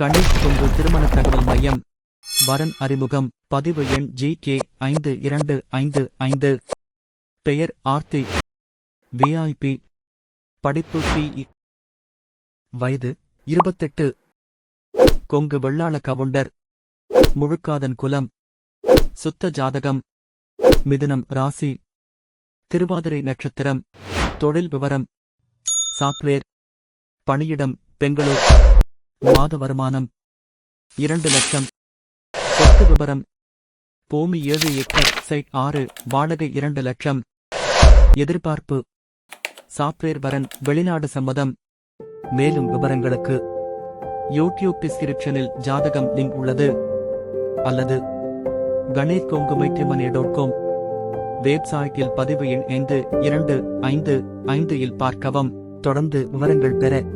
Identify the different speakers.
Speaker 1: கணேஷ் கொங்கு திருமண தகவல் மையம். வரன் அறிமுகம். பதிவு எண் ஜி கே ஐந்து இரண்டு ஐந்து ஐந்து. பெயர் ஆர்த்தி. விஐபி படிப்பு பி வயது இருபத்தெட்டு. கொங்கு வெள்ளாள கவுண்டர். முழுக்காதன் குலம். சுத்த ஜாதகம். மிதுனம் ராசி. திருவாதிரை நட்சத்திரம். தொழில் விவரம். சாப்ட்வேர். பணியிடம் பெங்களூர். மாத வருமானம் இரண்டு லட்சம். சொத்து விபரம். பூமி ஏழு ஏக்கர் சைட் ஆறு வாடகை இரண்டு லட்சம். எதிர்பார்ப்பு. சாப்ட்வேர் வரன் வெளிநாடு சம்மதம். மேலும் விவரங்களுக்கு யூடியூப் டிஸ்கிரிப்ஷனில் ஜாதகம் லிங்க் உள்ளது. அல்லது கணேஷ் கொங்குமைத்திமனே டாட் காம். வெப்சைட்டில் பதிவு எண் ஐந்து இரண்டு ஐந்து ஐந்து இல் பார்க்கவும். தொடர்ந்து விவரங்கள் பெற